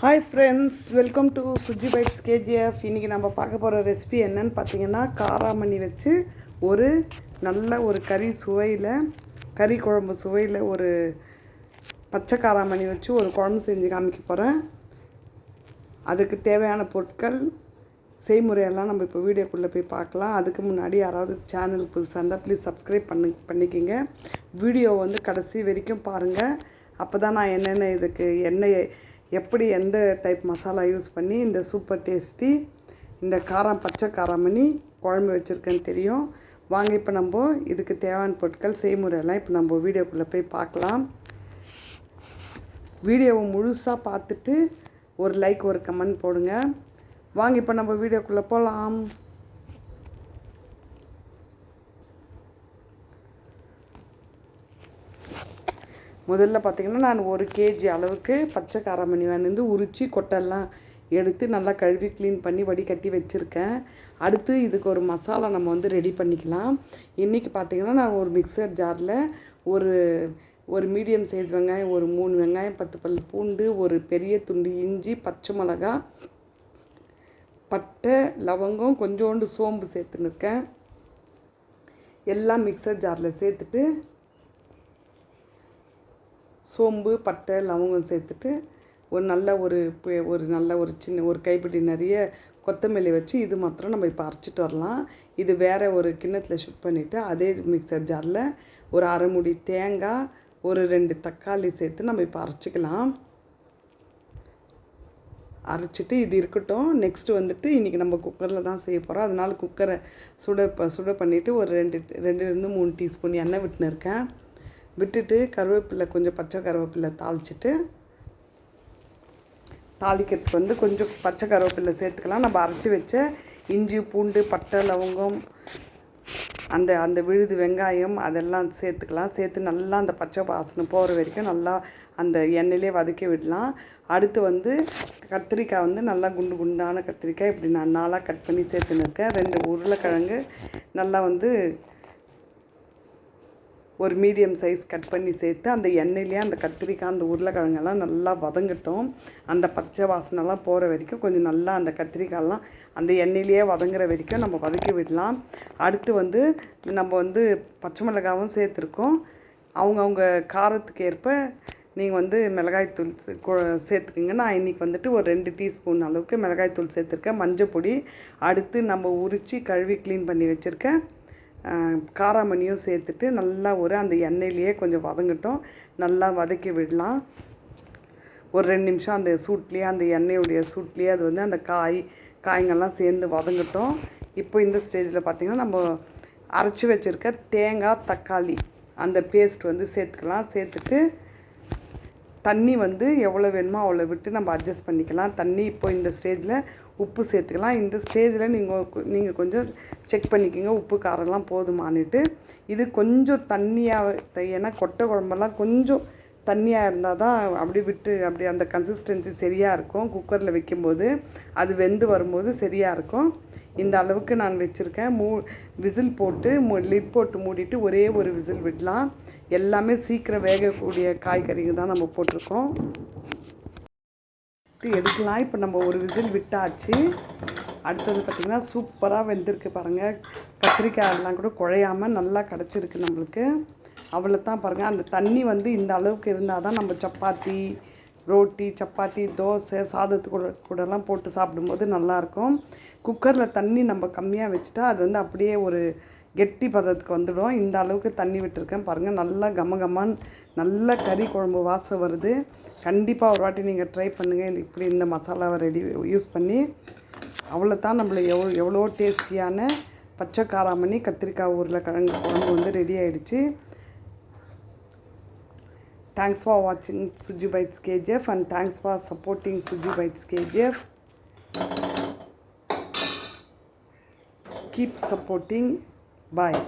Hi friends welcome to Suji bites KGF இன்றைக்கி நம்ம பார்க்க போகிற ரெசிபி என்னன்னு பார்த்தீங்கன்னா காராமணி வச்சு ஒரு நல்ல ஒரு கறி சுவையில் கறி குழம்பு சுவையில் ஒரு பச்சை காராமணி வச்சு ஒரு குழம்பு செஞ்சு காமிக்க போகிறேன் அதுக்கு தேவையான பொருட்கள் செய்முறையெல்லாம் நம்ம இப்போ வீடியோக்குள்ளே போய் பார்க்கலாம். அதுக்கு முன்னாடி யாராவது சேனல் புதுசாக இருந்தால் ப்ளீஸ் சப்ஸ்கிரைப் பண்ணி பண்ணிக்கிங்க. வீடியோ வந்து கடைசி வரைக்கும் பாருங்கள் அப்போ தான் நான் என்னென்ன இதுக்கு எண்ணெய் எப்படி எந்த டைப் மசாலா யூஸ் பண்ணி இந்த சூப்பர் டேஸ்டி இந்த காரம் பச்சை காராமணி குழம்பு வச்சுருக்கேன்னு தெரியும். வாங்க இப்போ நம்ம இதுக்கு தேவையான பொருட்கள் செய்முறையெல்லாம் இப்போ நம்ம வீடியோக்குள்ளே போய் பார்க்கலாம். வீடியோவை முழுசாக பார்த்துட்டு ஒரு லைக் ஒரு கமெண்ட் போடுங்க. வாங்க இப்போ நம்ம வீடியோக்குள்ளே போகலாம் முதல்ல பார்த்திங்கன்னா நான் ஒரு கேஜி அளவுக்கு பச்சை காராமணி வந்து உரித்து கொட்டெல்லாம் எடுத்து நல்லா கழுவி க்ளீன் பண்ணி வடிகட்டி வச்சுருக்கேன். அடுத்து இதுக்கு ஒரு மசாலா நம்ம வந்து ரெடி பண்ணிக்கலாம். இன்றைக்கி பார்த்திங்கன்னா நான் ஒரு மிக்சர் ஜாரில் ஒரு ஒரு மீடியம் சைஸ் வெங்காயம் ஒரு மூணு வெங்காயம் பத்து பல் பூண்டு ஒரு பெரிய துண்டு இஞ்சி பச்சை மிளகா பட்டை லவங்கம் கொஞ்சோண்டு சோம்பு சேர்த்துன்னு இருக்கேன். எல்லாம் மிக்சர் ஜாரில் சேர்த்துட்டு சோம்பு பட்டை லவங்கம் சேர்த்துட்டு ஒரு நல்ல ஒரு ஒரு நல்ல ஒரு சின்ன ஒரு கைப்பிடி நிறைய கொத்தமல்லி வச்சு இது மாத்திரம் நம்ம இப்போ அரைச்சிட்டு வரலாம். இது வேறு ஒரு கிண்ணத்தில் ஷிஃப்ட் பண்ணிவிட்டு அதே மிக்சர் ஜாரில் ஒரு அரை முடி தேங்காய் ஒரு ரெண்டு தக்காளி சேர்த்து நம்ம இப்போ அரைச்சிக்கலாம். அரைச்சிட்டு இது இருக்கட்டும். நெக்ஸ்ட்டு வந்துட்டு இன்றைக்கி நம்ம குக்கரில் தான் செய்ய போகிறோம் அதனால குக்கரை சுட ப- சுட பண்ணிவிட்டு ஒரு ரெண்டு ரெண்டுலேருந்து மூணு டீஸ்பூன் எண்ணெய் விட்டுன்னு இருக்கேன். விட்டுட்டு கருவேப்பிலை கொஞ்சம் பச்சை கருவேப்பிலை தாளிச்சிட்டு தாளிக்கிறதுக்கு வந்து கொஞ்சம் பச்சை கருவேப்பிலை சேர்த்துக்கலாம். நம்ம அரைச்சி வச்ச இஞ்சி பூண்டு பட்டை லவங்கம் அந்த அந்த விழுது வெங்காயம் அதெல்லாம் சேர்த்துக்கலாம். சேர்த்து நல்லா அந்த பச்சை வாசனை போகிற வரைக்கும் நல்லா அந்த எண்ணெயிலே வதக்கி விடலாம். அடுத்து வந்து கத்திரிக்காய் வந்து நல்லா குண்டு குண்டான கத்திரிக்காய். இப்படி நான் நாளாக கட் பண்ணி சேர்த்துன்னு இருக்கேன். ரெண்டு உருளைக்கிழங்கு நல்லா வந்து ஒரு மீடியம் சைஸ் கட் பண்ணி சேர்த்து அந்த எண்ணெயிலேயே அந்த கத்திரிக்காய் அந்த உருளைக்கிழங்கெல்லாம் நல்லா வதங்கட்டும். அந்த பச்சை வாசனைலாம் போகிற வரைக்கும் கொஞ்சம் நல்லா அந்த கத்திரிக்காயெல்லாம் அந்த எண்ணெயிலேயே வதங்குற வரைக்கும் நம்ம வதக்கி விடலாம். அடுத்து வந்து நம்ம வந்து பச்சை மிளகாவும் சேர்த்துருக்கோம். அவங்கவுங்க காரத்துக்கு ஏற்ப நீங்கள் வந்து மிளகாய்த்தூள் சே- சேர்த்துக்குங்க. நான் இன்றைக்கி வந்துட்டு ஒரு ரெண்டு டீஸ்பூன் அளவுக்கு மிளகாய்த்தூள் சேர்த்துருக்கேன். மஞ்சள் பொடி. அடுத்து நம்ம உரித்து கழுவி க்ளீன் பண்ணி வச்சுருக்கேன். காராமணியும் சேர்த்துட்டு நல்லா ஒரு அந்த எண்ணெயிலேயே கொஞ்சம் வதங்கட்டும். நல்லா வதக்கி விடலாம். ஒரு ரெண்டு நிமிஷம் அந்த சூட்லேயே அந்த எண்ணெயுடைய சூட்லேயே அது வந்து அந்த காய் காய்ங்கள்லாம் சேர்ந்து வதங்கட்டும். இப்போ இந்த ஸ்டேஜில் பார்த்திங்கன்னா நம்ம அரைச்சி வச்சுருக்க தேங்காய் தக்காளி அந்த பேஸ்ட் வந்து சேர்த்துக்கலாம். சேர்த்துட்டு தண்ணி வந்து எவ்வளோ வேணுமோ அவ்வளோ விட்டு நம்ம அட்ஜஸ்ட் பண்ணிக்கலாம். தண்ணி இப்போ இந்த ஸ்டேஜில் உப்பு சேர்த்துக்கலாம். இந்த ஸ்டேஜில் நீங்கள் நீங்கள் கொஞ்சம் செக் பண்ணிக்கோங்க. உப்பு காரம்லாம் போதுமானிட்டு இது கொஞ்சம் தண்ணியாக ஏன்னா கொட்டை குழம்பெல்லாம் கொஞ்சம் தண்ணியாக இருந்தால் தான் அப்படி விட்டு அப்படி அந்த கன்சிஸ்டன்சி சரியாக இருக்கும். குக்கரில் வைக்கும்போது அது வெந்து வரும்போது சரியாக இருக்கும். இந்த அளவுக்கு நான் வச்சுருக்கேன். மூ விசில் போட்டு மூ லிட் போட்டு மூடிட்டு ஒரே ஒரு விசில் விடலாம். எல்லாமே சீக்கிரம் வேகக்கூடிய காய்கறிங்க தான் நம்ம போட்டிருக்கோம். எடுக்கலாம். இப்போ நம்ம ஒரு விசில் விட்டாச்சு. அடுத்தது பார்த்திங்கன்னா சூப்பராக வெந்திருக்கு பாருங்கள் கத்திரிக்காய் எல்லாம் கூட குழையாமல் நல்லா கிடச்சிருக்கு நம்மளுக்கு. அவ்வளோ தான் பாருங்கள் அந்த தண்ணி வந்து இந்த அளவுக்கு இருந்தால் தான் நம்ம சப்பாத்தி ரோட்டி சப்பாத்தி தோசை சாதத்து கூட கூடலாம் போட்டு சாப்பிடும்போது நல்லாயிருக்கும். குக்கரில் தண்ணி நம்ம கம்மியாக வச்சுட்டா அது வந்து அப்படியே ஒரு கெட்டி பதத்துக்கு வந்துடும். இந்த அளவுக்கு தண்ணி விட்டுருக்கேன். பாருங்கள் நல்லா கம கமான்னு நல்ல கறி குழம்பு வாசம் வருது. கண்டிப்பாக ஒரு வாட்டி நீங்கள் ட்ரை பண்ணுங்கள் இது இப்படி இந்த மசாலாவை ரெடி யூஸ் பண்ணி அவ்வளோ தான் நம்மள எவ்வளோ எவ்வளோ டேஸ்டியான பச்சை காராமணி கத்திரிக்காய் உருளைக்கிழங்கு குழம்பு வந்து ரெடி ஆகிடுச்சு Thanks for watching Suji Bites KGF and thanks for supporting Suji Bites KGF. Keep supporting. Bye.